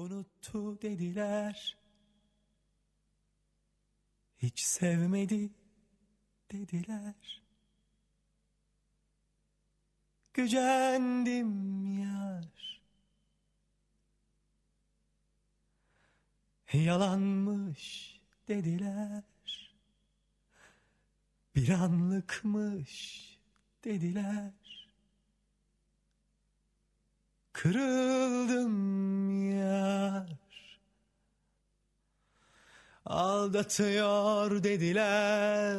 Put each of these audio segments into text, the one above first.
Unuttu dediler. Hiç sevmedi dediler. Gücendim yar. Yalanmış dediler. Bir anlıkmış dediler. Kırıldım Aldatıyor dediler,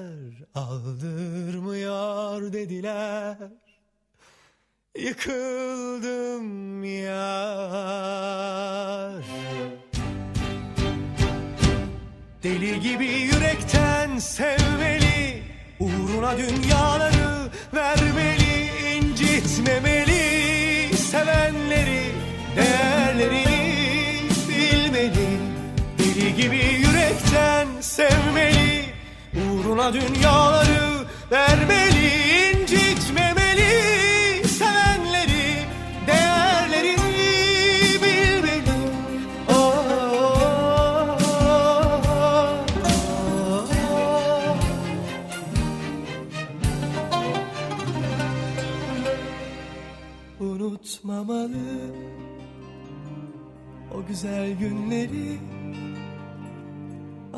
aldırmıyor dediler. Yıkıldım yar. Deli gibi yürekten sevmeli, uğruna dünyaları vermeli, incitmemeli. Sevenleri, değerlerini bilmeli. Deli gibi sevmeli, uğruna dünyaları vermeli, incitmemeli. Sevenleri, değerlerini bilmeli. Oh, oh, oh. Unutmamalı o güzel günleri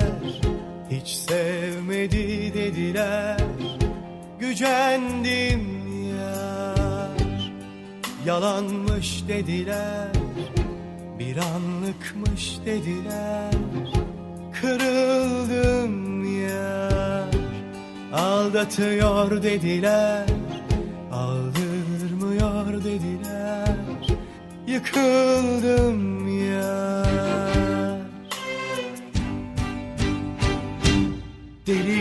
dediler Hiç sevmedi dediler Gücendim yar. Yalanmış dediler Bir anlıkmış dediler Kırıldım yar. Aldatıyor dediler Aldırmıyor dediler Yıkıldım yar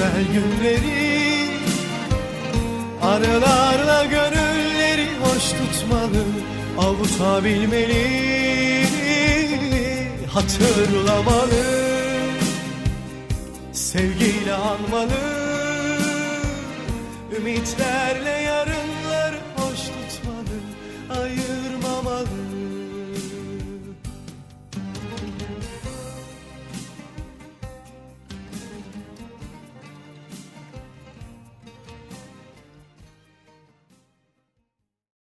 güzel günleri Arılarla gönülleri hoş tutmalı Avutabilmeli Hatırlamalı Sevgiyle anmalı